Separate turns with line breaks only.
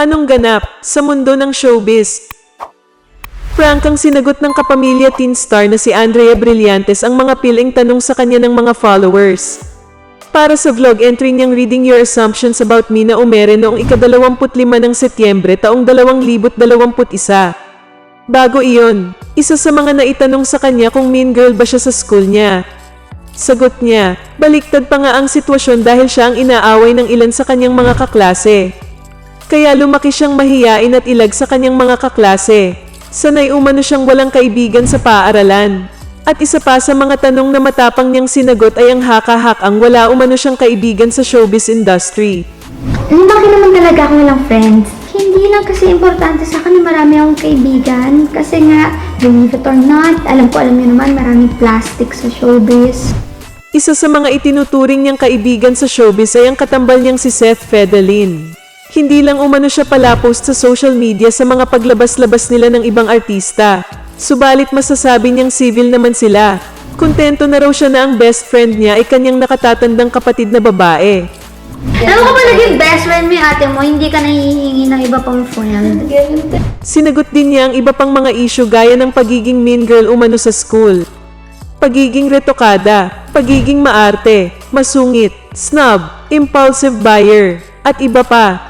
Anong ganap sa mundo ng showbiz? Frankang sinagot ng kapamilya teen star na si Andrea Brillantes ang mga piling tanong sa kanya ng mga followers. Para sa vlog entry niyang Reading Your Assumptions About Me na umere noong ika-25 ng Setyembre taong 2021. Bago iyon, isa sa mga naitanong sa kanya kung mean girl ba siya sa school niya. Sagot niya, baliktad pa nga ang sitwasyon dahil siya ang inaaway ng ilan sa kanyang mga kaklase. Kaya lumaki siyang mahiyain at ilag sa kanyang mga kaklase. Sanay umano siyang walang kaibigan sa paaralan. At isa pa sa mga tanong na matapang niyang sinagot ay ang haka-hak ang wala umano siyang kaibigan sa showbiz industry.
Lumaki naman talaga ako walang friends. Hindi lang kasi importante sa akin na marami akong kaibigan. Kasi nga, believe it or not, alam ko alam niyo naman maraming plastic sa showbiz.
Isa sa mga itinuturing niyang kaibigan sa showbiz ay ang katambal niyang si Seth Fedalin. Hindi lang umano siya pala post sa social media sa mga paglabas-labas nila ng ibang artista. Subalit masasabi niyang civil naman sila. Kontento na raw siya na ang best friend niya ay kanyang nakatatandang kapatid na babae.
Alam ko pa naging best friend mo yung ate mo, hindi ka nahihingi ng iba pang friend.
Sinagot din niya ang iba pang mga issue gaya ng pagiging mean girl umano sa school. Pagiging retokada, pagiging maarte, masungit, snob, impulsive buyer, at iba pa.